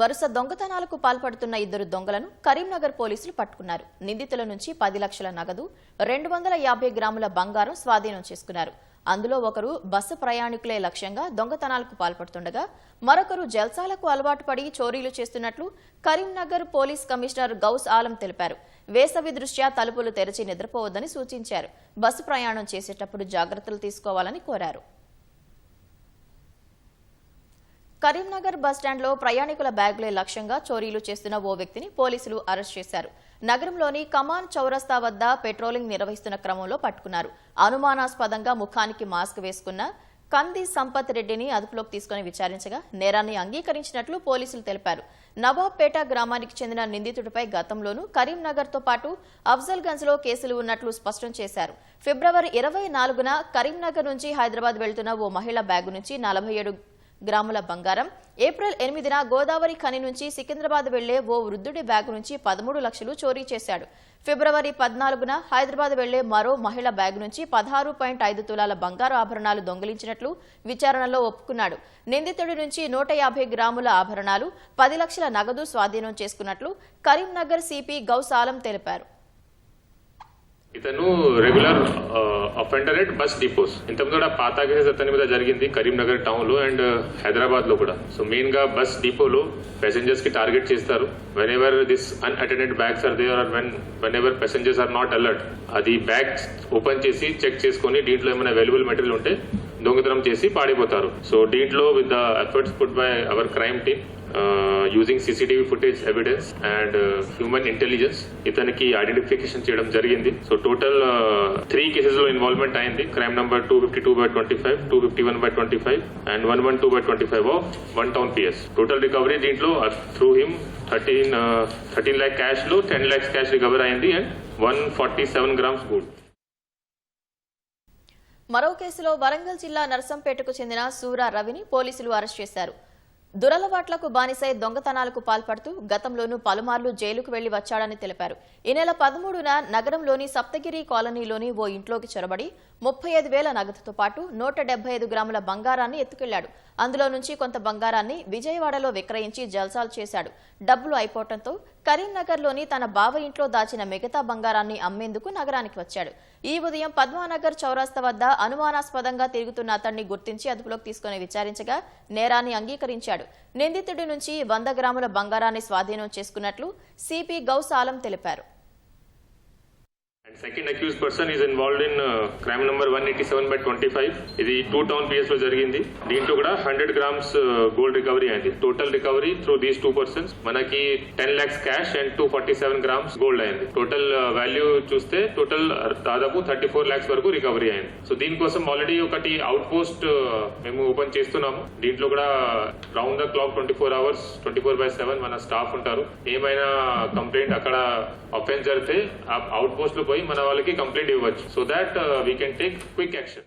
వరుస దొంగతనాలకు పాల్పడుతున్న ఇద్దరు దొంగలను కరీంనగర్ పోలీసులు పట్టుకున్నారు. నిందితుల నుంచి పది లక్షల నగదు రెండు వందల యాభై గ్రాముల బంగారం స్వాధీనం చేసుకున్నారు. అందులో ఒకరు బస్సు ప్రయాణికులే లక్ష్యంగా దొంగతనాలకు పాల్పడుతుండగా మరొకరు జల్సాలకు అలవాటు పడి చోరీలు చేస్తున్నట్లు కరీంనగర్ పోలీస్ కమిషనర్ గౌస్ ఆలం తెలిపారు. వేసవి దృష్ట్యా తలుపులు తెరిచి నిద్రపోవద్దని సూచించారు. బస్సు ప్రయాణం చేసేటప్పుడు జాగ్రత్తలు తీసుకోవాలని కోరారు. కరీంనగర్ బస్టాండ్లో ప్రయాణికుల బ్యాగులే లక్ష్యంగా చోరీలు చేస్తున్న ఓ వ్యక్తిని పోలీసులు అరెస్ట్ చేశారు. నగరంలోని కమాన్ చౌరస్తా వద్ద పెట్రోలింగ్ నిర్వహిస్తున్న క్రమంలో పట్టుకున్నారు. అనుమానాస్పదంగా ముఖానికి మాస్క్ వేసుకున్న కంది సంపత్ రెడ్డిని అదుపులోకి తీసుకుని విచారించగా నేరాన్ని అంగీకరించినట్లు పోలీసులు తెలిపారు. నవాబ్పేట గ్రామానికి చెందిన నిందితుడిపై గతంలోనూ కరీంనగర్తో పాటు అఫ్జల్గంజ్లో కేసులు ఉన్నట్లు స్పష్టం చేశారు. ఫిబ్రవరి ఇరవై నాలుగున కరీంనగర్ నుంచి హైదరాబాద్ వెళ్తున్న ఓ మహిళ బ్యాగు నుంచి నలభై ఏడు గ్రాముల బంగారం. ఏప్రిల్ ఎనిమిదిన గోదావరి ఖని నుంచి సికింద్రాబాద్ వెళ్ళే ఓ వృద్ధుడి బ్యాగ్ నుంచి పదమూడు లక్షలు చోరీ చేశాడు. ఫిబ్రవరి పద్నాలుగున హైదరాబాద్ వెళ్ళే మరో మహిళ బ్యాగ్ నుంచి పదహారు పాయింట్ ఐదు తులాల బంగారు ఆభరణాలు దొంగిలించినట్లు విచారణలో ఒప్పుకున్నాడు. నిందితుడి నుంచి నూట యాభై గ్రాముల ఆభరణాలు పది లక్షల నగదు స్వాధీనం చేసుకున్నట్లు కరీంనగర్ సిపి గౌసాలం తెలిపారు. ఇతను regular offender at bus depots ఇంతకుముందు కూడా పాత కేసెస్ అతని మీద జరిగింది కరీంనగర్ టౌన్లో అండ్ హైదరాబాద్లో కూడా. సో మెయిన్గా బస్ డిపోలో ప్యాసింజర్స్కి టార్గెట్ చేస్తారు. Whenever this unattended bags are there or when whenever passengers are not alert అది బ్యాగ్స్ ఓపెన్ చేసి చెక్ చేసుకొని దీంట్లో ఏమైనా అవైలబుల్ మెటీరియల్ ఉంటే దొంగతనం చేసి పాడిపోతారు. సో దీంట్లో with the efforts put by our crime team using CCTV footage evidence and human intelligence ఇతనికి ఐడెంటిఫికేషన్ చేయడం జరిగింది. సో టోటల్ త్రీ కేసెస్లో ఇన్వాల్వ్మెంట్ అయింది. Crime number two fifty two by twenty five two fifty one by twenty five and one one two by twenty five of one town PS total recovery దీంట్లో through him thirteen thirteen lakh క్యాష్లో ten lakhs cash recover అయింది and one forty seven grams gold మరో కేసులో వరంగల్ జిల్లా నర్సంపేటకు చెందిన సూరా రవిని పోలీసులు arrest చేశారు. దురలవాట్లకు బానిసై దొంగతనాలకు పాల్పడుతూ గతంలోనూ పలుమార్లు జైలుకు వెళ్ళి వచ్చాడని తెలిపారు. ఈ నెల పదమూడున నగరంలోని సప్తగిరి కాలనీలోని ఓ ఇంట్లోకి చొరబడి ముప్పై ఐదు వేల నగదుతో పాటు నూట డెబ్బై ఐదు గ్రాముల బంగారాన్ని ఎత్తుకెళ్ళాడు. అందులో నుంచి కొంత బంగారాన్ని విజయవాడలో విక్రయించి జల్సాలు చేశాడు. డబ్బులు అయిపోవడంతో కరీంనగర్లోని తన బావ ఇంట్లో దాచిన మిగతా బంగారాన్ని అమ్మేందుకు నగరానికి వచ్చాడు. ఈ ఉదయం పద్మానగర్ చౌరాస్తా వద్ద అనుమానాస్పదంగా తిరుగుతున్న అతన్ని గుర్తించి అదుపులోకి తీసుకుని విచారించగా నేరాన్ని అంగీకరించాడు. నిందితుడి నుంచి వంద గ్రాముల బంగారాన్ని స్వాధీనం చేసుకున్నట్లు సిపి గౌస్ ఆలం తెలిపారు. And second accused person is involved in crime number one eighty seven by twenty five ఇది టూ టౌన్ పిఎస్లో జరిగింది. దీంట్లో కూడా హండ్రెడ్ గ్రామ్స్ గోల్డ్ రికవరీ అయింది. Total recovery through these two persons మనకి ten lakhs cash and two forty seven grams gold అయింది total value uh, చూస్తే total uh, దాదాపు థర్టీ ఫోర్ లాక్స్ వరకు రికవరీ అయింది. సో దీనికోసం ఆల్రెడీ ఒకటి అవుట్ పోస్ట్ uh, మేము ఓపెన్ చేస్తున్నాము. దీంట్లో కూడా round the clock twenty four hours twenty four by seven మన స్టాఫ్ ఉంటారు. ఏమైనా కంప్లైంట్ అక్కడ అఫెన్స్ జరిగితే ఆ అవుట్ పోస్ట్లో పోయి మన వాళ్ళకి కంప్లైంట్ ఇవ్వచ్చు. So that we can take quick action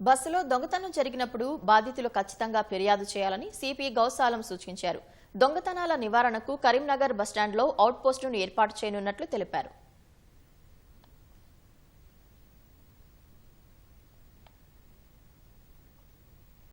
బస్సులో దొంగతనం జరిగినప్పుడు బాధితులు ఖచ్చితంగా ఫిర్యాదు చేయాలని సిపి గౌసాలం సూచించారు. దొంగతనాల నివారణకు కరీంనగర్ బస్టాండ్లో అవుట్ పోస్టును ఏర్పాటు చేయనున్నట్లు తెలిపారు.